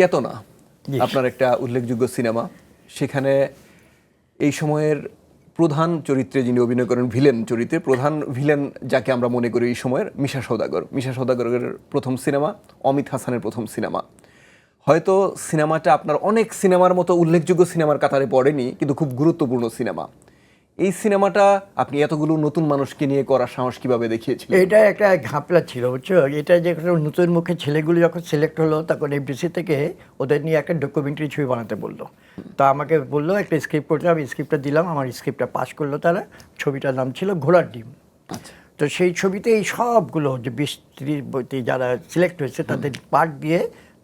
চেতনা আপনার একটা উল্লেখযোগ্য সিনেমা। সেখানে এই সময়ের প্রধান চরিত্রে যিনি অভিনয় করেন ভিলেন চরিত্রে প্রধান ভিলেন যাকে আমরা মনে করি এই সময়ের মিশা সৌদাগর মিশা সৌদাগরের প্রথম সিনেমা অমিত হাসানের প্রথম সিনেমা। হয়তো সিনেমাটা আপনার অনেক সিনেমার মতো উল্লেখযোগ্য সিনেমার কাতারে পড়েনি কিন্তু খুব গুরুত্বপূর্ণ সিনেমা। এই সিনেমাটা আপনি এতগুলো নতুন মানুষকে নিয়ে করার সাহস কীভাবে দেখিয়েছিলেন? এটা একটা ঘাপলা ছিল বুঝছ? এটা যে নতুন মুখে ছেলেগুলো যখন সিলেক্ট হলো তখন এফডিসি থেকে ওদের নিয়ে একটা ডকুমেন্টারি ছবি বানাতে বলল। তা আমাকে বলল একটা স্ক্রিপ্ট করতে আমি স্ক্রিপ্টটা দিলাম আমার স্ক্রিপ্টটা পাস করল তারা। ছবিটার নাম ছিল ঘোড়ার ডিম। তো সেই ছবিতে এই সবগুলো যে বিশ ত্রিশ যারা সিলেক্ট হয়েছে তাদের পার্ট দিয়ে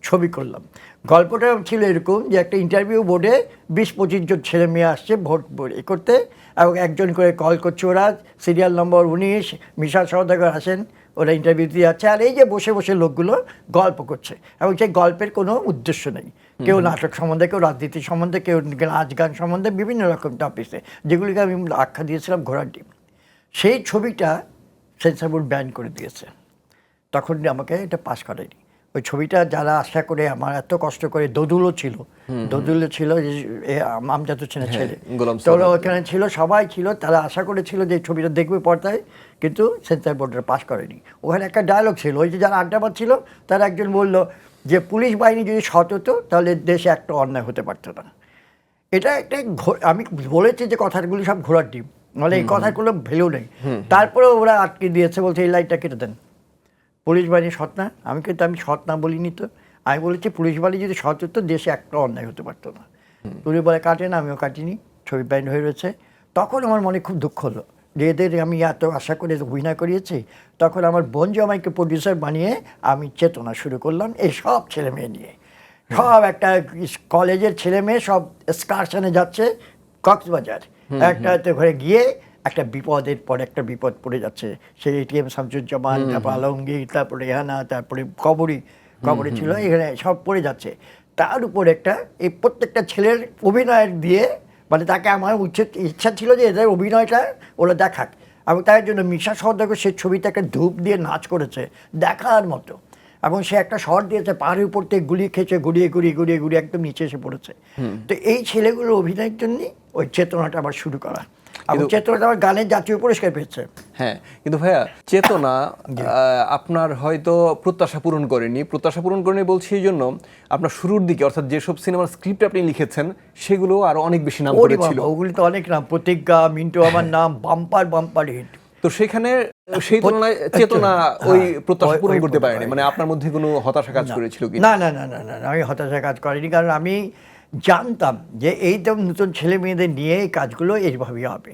ছবি করলাম। গল্পটা ছিল এরকম যে একটা ইন্টারভিউ বোর্ডে বিশ পঁচিশ জন ছেলে মেয়ে আসছে ভোট এ করতে এবং একজন করে কল করছে ওরা সিরিয়াল নম্বর উনিশ মিশা সওদাগর আসেন ওরা ইন্টারভিউ দিয়ে যাচ্ছে আর এই যে বসে বসে লোকগুলো গল্প করছে এবং সেই গল্পের কোনো উদ্দেশ্য নেই। কেউ নাটক সম্বন্ধে কেউ রাজনীতি সম্বন্ধে কেউ নাচ গান সম্বন্ধে বিভিন্ন রকম টপিসে যেগুলিকে আমি আখ্যা দিয়েছিলাম ঘোড়ার ডিম। সেই ছবিটা সেন্সার বোর্ড ব্যান করে দিয়েছে। তখন আমাকে এটা পাস করেনি ওই ছবিটা যারা আশা করে আমার এত কষ্ট করে দদুলও ছিল দদুলও ছিল আমজাদ হোসেনের ছেলে। গোলাম তো ওখানে ছিল সবাই ছিল তারা আশা করেছিল যে এই ছবিটা দেখবে পর্দায় কিন্তু সেন্সার বোর্ডের পাস করেনি। ওখানে একটা ডায়লগ ছিল ওই যে যারা আড্ডা ছিল তারা একজন বলল যে পুলিশ বাহিনী যদি সৎ হতো তাহলে দেশে একটা অন্যায় হতে পারতো না। এটা একটা আমি বলেছি যে কথাগুলি সব ঘোড়ার ডিম মানে এই কথাগুলো ভ্যালু নেই। তারপরে ওরা আটকে দিয়েছে বলছে এই লাইটটা কেটে দেন। পুলিশ বাহিনী সৎ না? আমি কিন্তু আমি সৎ না বলিনি তো। আমি বলেছি পুলিশ বাহিনী যদি সৎ হতো দেশে একটা অন্যায় হতে পারতো না। পুলিশ বলে কাটে না আমিও কাটিনি ছবি ব্যান্ড হয়ে রয়েছে। তখন আমার মনে খুব দুঃখ হলো। যে এদের আমি এত আশা করে অভিনয় করিয়েছি তখন আমার বোন জামাইকে প্রডিউসার বানিয়ে আমি চেতনা শুরু করলাম এই সব ছেলে মেয়ে নিয়ে। সব একটা কলেজের ছেলে মেয়ে সব স্কারশনে যাচ্ছে কক্সবাজার। একটা একটা ঘরে গিয়ে একটা বিপদের পর একটা বিপদ পড়ে যাচ্ছে। সেই এটিএম শামসুজ্জামান তারপর আলমগীর তারপরে রেহানা তারপরে কবরী কবরী ছিল এখানে সব পড়ে যাচ্ছে। তার উপর একটা এই প্রত্যেকটা ছেলের অভিনয়ের দিয়ে মানে তাকে আমার উচিত ইচ্ছা ছিল যে এদের অভিনয়টা ওরা দেখাক। এবং তার জন্য মিশা সহদাগর সেই ছবিতে একটা ধূপ দিয়ে নাচ করেছে দেখার মতো। এবং সে একটা শট দিয়েছে পাহাড়ের উপর থেকে গুলিয়ে খেয়েছে গুড়িয়ে গুড়িয়ে গুড়িয়ে গুড়িয়ে একদম নিচে এসে পড়েছে। তো এই ছেলেগুলোর অভিনয়ের জন্যই ওই চেতনাটা আবার শুরু করা। এবং চেতনাটা আবার গানের জাতীয় পুরস্কার পেয়েছে। হ্যাঁ কিন্তু ভাইয়া চেতনা আপনার হয়তো প্রত্যাশা পূরণ করেনি। প্রত্যাশা পূরণ করেনি বলছি এই জন্য আপনার শুরুর দিকে অর্থাৎ যেসব সিনেমার স্ক্রিপ্ট আপনি লিখেছেন সেগুলো আরও অনেক বেশি নাম করেছিল। ওগুলি তো অনেক নাম প্রতিজ্ঞা মিন্টু আমার নাম বাম্পার বাম্পার হিট। তো সেখানে সেই তুলনায় চেতনা ওই প্রত্যাশা পূরণ করতে পারেনি। মানে আপনার মধ্যে কোনো হতাশা কাজ করেছিল কি? না না না না না, আমি হতাশা কাজ করিনি কারণ আমি জানতাম যে এই তো নতুন ছেলে মেয়েদের নিয়ে এই কাজগুলো এইভাবেই হবে।